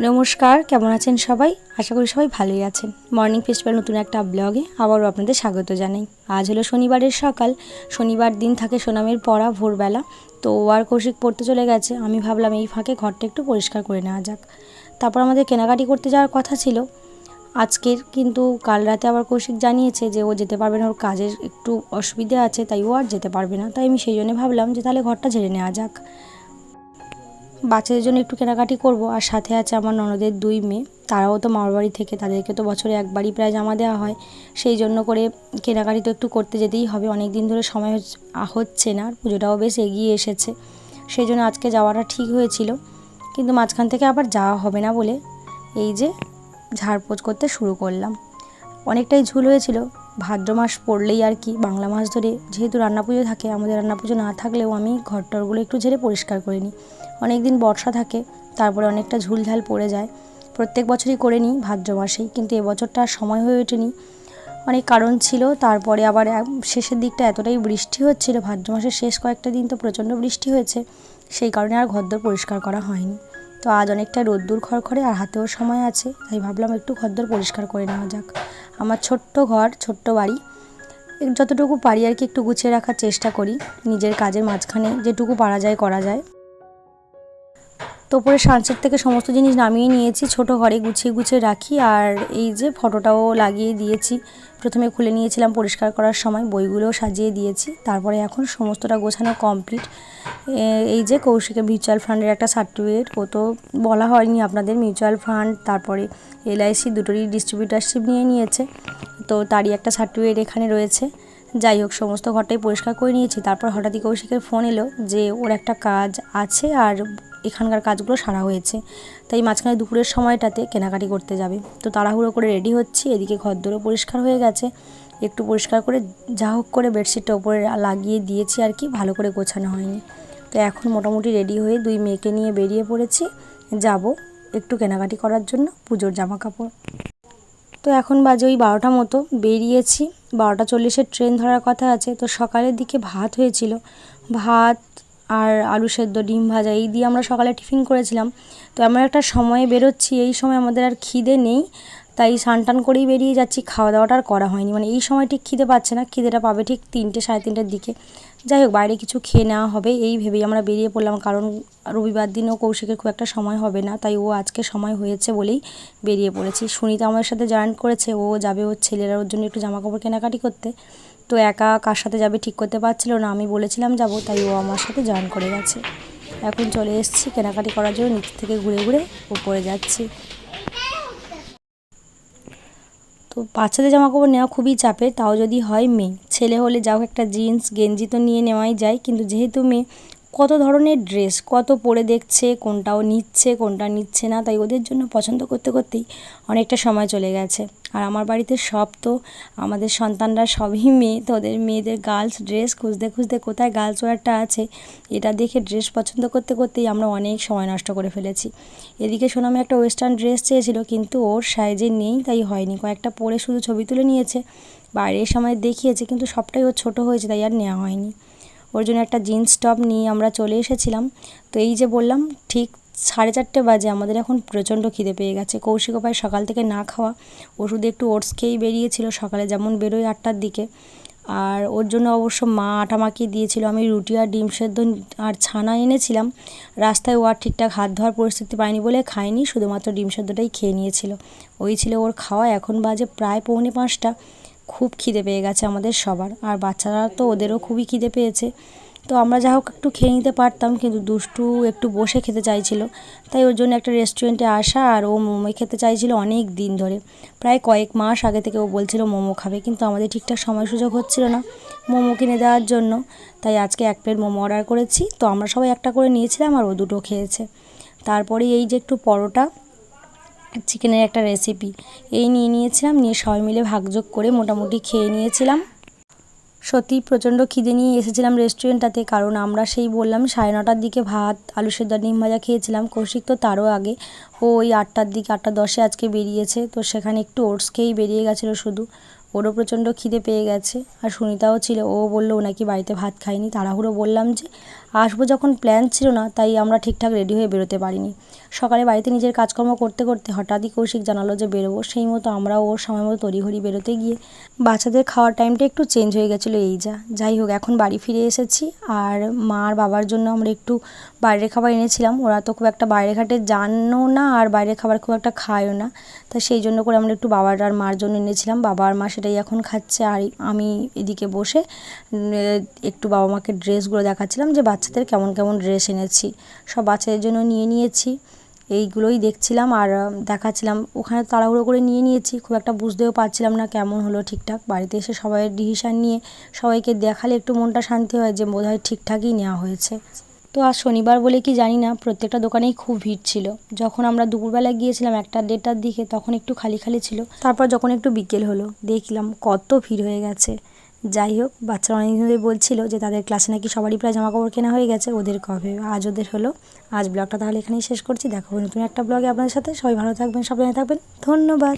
নমস্কার, কেমন আছেন সবাই? আশা করি সবাই ভালোই আছেন। মর্নিং ফেস্টিভ্যাল নতুন একটা ব্লগে আবারও আপনাদের স্বাগত জানাই। আজ হলো শনিবারের সকাল। শনিবার দিন থাকে সোনামের পড়া ভোরবেলা। তো আর কৌশিক পড়তে চলে গেছে। আমি ভাবলাম এই ফাঁকে ঘরটা একটু পরিষ্কার করে নেওয়া যাক। তারপর আমাদের কেনাকাটি করতে যাওয়ার কথা ছিল। আজকের কিন্তু কাল রাতে আবার কৌশিক জানিয়েছে যে ও যেতে পারবে না, ওর কাজের একটু অসুবিধে আছে, তাই ও আর যেতে পারবে না। তাই আমি সেই জন্য ভাবলাম যে তাহলে ঘরটা ঝেড়ে নেওয়া যাক। বাচ্চাদের জন্য একটু কেনাকাটি করব। আর সাথে আছে আমার ননদের দুই মেয়ে। তারাও তো মামার বাড়ি থেকে, তাদেরকে তো বছরে একবারই প্রায় জামা দেওয়া হয়। সেই জন্য করে কেনাকাটি তো একটু করতে যেতেই হবে। অনেক দিন ধরে সময় হচ্ছে না। আর পুজোটাও বেশ এগিয়ে এসেছে। সেই জন্য আজকে যাওয়াটা ঠিক হয়েছিল। কিন্তু মাঝখান থেকে আবার যাওয়া হবে না বলে এই যে ঝাড়পোছ করতে শুরু করলাম। অনেকটাই ঝুল হয়েছিল। ভাদ্র মাস পড়লেই আর কি, বাংলা মাস ধরে যেহেতু রান্না পুজো থাকে, আমাদের রান্না পুজো না থাকলেও আমি ঘর টরগুলো একটু ঝেড়ে পরিষ্কার করে নিই। অনেক দিন বর্ষা থাকে, তারপরে অনেকটা ঝুলঝাল পড়ে যায়। প্রত্যেক বছরই করে নিই ভাদ্র মাসেই, কিন্তু এবছরটা আর সময় হয়ে ওঠেনি। অনেক কারণ ছিল, তারপরে আবার শেষের দিকটা এতটাই বৃষ্টি হচ্ছিল, ভাদ্র মাসের শেষ কয়েকটা দিন তো প্রচণ্ড বৃষ্টি হয়েছে, সেই কারণে আর ঘরদোর পরিষ্কার করা হয়নি। তো আজ অনেকটা রোদ্দুর খড়খড়ে আর হাতেও সময় আছে, তাই ভাবলাম একটু ঘরদোর পরিষ্কার করে নেওয়া যাক। আমার ছোট্ট ঘর, ছোট্ট বাড়ি, যতটুকু পারি আর কি একটু গুছিয়ে রাখার চেষ্টা করি, নিজের কাজের মাঝখানে যেটুকু পারা যায়, করা যায়। তো উপরে সানসেট থেকে সমস্ত জিনিস নামিয়ে নিয়েছি, ছোট ঘরে গুছিয়ে গুছিয়ে রাখি। আর এই যে ফটোটাও লাগিয়ে দিয়েছি। প্রথমে খুলে নিয়েছিলাম পরিষ্কার করার সময়, বইগুলোও সাজিয়ে দিয়েছি। তারপরে এখন সমস্তটা গোছানো কমপ্লিট। এই যে কৌশিকের মিউচুয়াল ফান্ডের একটা সার্টিফিকেট, ও তো বলা হয়নি আপনাদের মিউচুয়াল ফান্ড, তারপরে এলআইসি দুটোরই ডিস্ট্রিবিউটারশিপ নিয়ে নিয়েছে। তো তারই একটা সার্টিফিকেট এখানে রয়েছে। যাই হোক, সমস্ত ঘরটাই পরিষ্কার করে নিয়েছি। তারপর হঠাৎই কৌশিকের ফোন এলো যে ওর একটা কাজ আছে, আর এখানকার কাজগুলো সারা হয়েছে। তাই মাঝখানে দুপুরের সময়টাতে কেনাকাটি করতে যাবে। তো তাড়াহুড়ো করে রেডি হচ্ছি, এদিকে ঘরদোরও পরিষ্কার হয়ে গেছে। একটু পরিষ্কার করে যা হোক করে বেডশিটটা ওপরে লাগিয়ে দিয়েছি আর কি, ভালো করে গোছানো হয়নি। তো এখন মোটামুটি রেডি হয়ে দুই মেয়েকে নিয়ে বেরিয়ে পড়েছি। যাব একটু কেনাকাটি করার জন্য, পুজোর জামা কাপড় তো এখন বাজে ওই বারোটা মতো, বেরিয়েছি। বারোটা চল্লিশের ট্রেন ধরার কথা আছে। তো সকালের দিকে ভাত হয়েছিল। ভাত আর আলু সেদ্ধ, ডিম ভাজা, এই দিয়ে আমরা সকালে টিফিন করেছিলাম। তো এমন একটা সময়ে বেরোচ্ছি, এই সময় আমাদের আর খিদে নেই, তাই টান করেই বেরিয়ে যাচ্ছি। খাওয়া দাওয়াটা আর করা হয়নি। মানে এই সময় ঠিক খিদে পাচ্ছে না, খিদেটা পাবে ঠিক তিনটে, সাড়ে তিনটের দিকে। যাই হোক, বাইরে কিছু খেয়ে নেওয়া হবে, এই ভেবেই আমরা বেরিয়ে পড়লাম। কারণ রবিবার দিনও কৌশিকের খুব একটা সময় হবে না, তাই ও আজকে সময় হয়েছে বলেই বেরিয়ে পড়েছি। সুনিতা আমার সাথে জয়েন করেছে, ও যাবে ওর ছেলেরা ওর জন্য একটু জামা কাপড় কেনাকাটি করতে। তো একা কার সাথে যাবে ঠিক করতে পারছিল না। আমি বলেছিলাম যাব, তাই ও আমার সাথে জয়েন করে গেছে। এখন চলে এসেছি কেনাকাটি করার জন্য, নিচ থেকে ঘুরে ঘুরে উপরে যাচ্ছি। তো বাচ্চাদের জামা কাপড় নেওয়া খুবই চাপের, তাও যদি হয় মেয়ে। ছেলে হলে যাও, একটা জিন্স গেঞ্জি তো নিয়ে নেওয়াই যায়, কিন্তু যেহেতু মেয়ে কত ধরনের ড্রেস কত পরে দেখছে, কোনটাও নিচ্ছে, কোনটা নিচ্ছে না, তাই ওদের জন্য পছন্দ করতে করতেই অনেকটা সময় চলে গেছে। আর আমার বাড়িতে সব তো, আমাদের সন্তানরা সবই মেয়ে, তো ওদের মেয়েদের গার্লস ড্রেস খুঁজতে খুঁজতে কোথায় গার্লস ওয়ারটা আছে, এটা দেখে ড্রেস পছন্দ করতে করতেই আমরা অনেক সময় নষ্ট করে ফেলেছি। এদিকে সোনামে একটা ওয়েস্টার্ন ড্রেস চেয়েছিল, কিন্তু ওর সাইজে নেই, তাই হয়নি। কয়েকটা পরে শুধু ছবি তুলে নিয়েছে, বাইরের সময় দেখিয়েছে, কিন্তু সবটাই ওর ছোটো হয়েছে, তাই আর নেওয়া হয়নি। ওর জন্য একটা জিন্স টপ নিয়ে আমরা চলে এসেছিলাম। তো এই যে বললাম, ঠিক সাড়ে চারটে বাজে, আমাদের এখন প্রচণ্ড খিদে পেয়ে গেছে। কৌশিক প্রায় সকাল থেকে না খাওয়া ও শুধু একটু ওটস খেয়েই বেরিয়েছিল সকালে যেমন বেরোয় আটটার দিকে। আর ওর জন্য অবশ্য মা আটা মাখিয়ে দিয়েছিল, আমি রুটি আর ডিম সেদ্ধ আর ছানা এনেছিলাম। রাস্তায় ও আর ঠিকঠাক হাত ধোয়ার পরিস্থিতি পায়নি বলে খায়নি, শুধুমাত্র ডিম সেদ্ধটাই খেয়ে নিয়েছিল। ওই ছিল ওর খাওয়া, এখন বাজে প্রায় পৌনে পাঁচটা। খুব খিদে পেয়ে গেছে আমাদের সবার। আর বাচ্চারা তো ওদেরও খুবই খিদে পেয়েছে। তো আমরা যা হোক একটু খেয়ে নিতে পারতাম, কিন্তু দুষ্টু একটু বসে খেতে চাইছিল। তাই ওর জন্য একটা রেস্টুরেন্টে আসা আর ও মোমো খেতে চাইছিল অনেক দিন ধরে। প্রায় কয়েক মাস আগে থেকে ও বলছিল মোমো খাবে, কিন্তু আমাদের ঠিকঠাক সময় সুযোগ হচ্ছিল না মোমো কিনে দেওয়ার জন্য। তাই আজকে এক প্লেট মোমো অর্ডার করেছি। তো আমরা সবাই একটা করে নিয়েছিলাম আর ও দুটো খেয়েছে। তারপরে এই যে একটু পরোটা চিকেনের একটা রেসিপি এই নিয়ে নিয়েছিলাম, নিয়ে সবাই মিলে ভাগযোগ করে মোটামুটি খেয়ে নিয়েছিলাম। সত্যি প্রচণ্ড খিদে নিয়ে এসেছিলাম রেস্টুরেন্টটাতে কারণ আমরা সেই বললাম সাড়ে নটার দিকে ভাত, আলু সেদ্ধ ডিম ভাজা খেয়েছিলাম। কৌশিক তো তারও আগে। ও ওই আটটার দিকে, আটটা দশে আজকে বেরিয়েছে, তো সেখানে একটু ওটস খেয়েই বেরিয়ে গেছিল শুধু। ওরও প্রচণ্ড খিদে পেয়ে গেছে। আর সুনিতাও ছিল, ও বলল, ও নাকি বাড়িতে ভাত খায়নি? তাড়াহুড়ো বললাম যে, আসব যখন প্ল্যান ছিল না, তাই আমরা ঠিকঠাক রেডি হয়ে বেরোতে পারিনি। সকালে বাড়িতে নিজের কাজকর্ম করতে করতে হঠাৎই কৌশিক জানালো যে, বেরোবো। সেই মতো আমরাও ওর সময় মতো তড়িঘড়ি বেরোতে গিয়ে বাচ্চাদের খাওয়ার টাইমটা একটু চেঞ্জ হয়ে গেছিল এই যা। যাই হোক, এখন বাড়ি ফিরে এসেছি। আর মা আর বাবার জন্য আমরা একটু বাইরের খাবার এনেছিলাম। ওরা তো খুব একটা বাইরে ঘাটে জানো না, আর বাইরের খাবার খুব একটা খায়ও না। তা সেই জন্য করে আমরা একটু বাবার আর মার জন্য এনেছিলাম। বাবা আর মা সেটাই এখন খাচ্ছে। আর আমি এদিকে বসে একটু বাবা মাকে ড্রেসগুলো দেখাচ্ছিলাম যে বাচ্চাদের কেমন কেমন ড্রেস এনেছি। সব বাচ্চাদের জন্য নিয়ে নিয়েছি। এইগুলোই দেখছিলাম আর দেখাচ্ছিলাম। ওখানে তাড়াহুড়ো করে নিয়ে নিয়েছি। খুব একটা বুঝতেও পারছিলাম না কেমন হলো ঠিকঠাক। বাড়িতে এসে সবাইয়ের ডিসিশান নিয়ে সবাইকে দেখালে একটু মনটা শান্তি হয় যে বোধহয় ঠিকঠাকই নেওয়া হয়েছে। তো আজ শনিবার বলে কি জানি না, প্রত্যেকটা দোকানেই খুব ভিড় ছিল। যখন আমরা দুপুরবেলা গিয়েছিলাম একটা দেড়টার দিকে, তখন একটু খালি খালি ছিল। তারপর যখন একটু বিকেল হলো, দেখলাম কত ভিড় হয়ে গেছে। যাই হোক বাচ্চারা অনেকদিন ধরে বলছিল যে তাদের ক্লাসে নাকি সবারই প্রায় জামা কাপড় কেনা হয়ে গেছে, ওদের কবে? আজ ওদের হলো। আজ ব্লগটা তাহলে এখানেই শেষ করছি। দেখা নতুন একটা ব্লগে আপনাদের সাথে। সবাই ভালো থাকবেন, সাবধানে থাকবেন। ধন্যবাদ।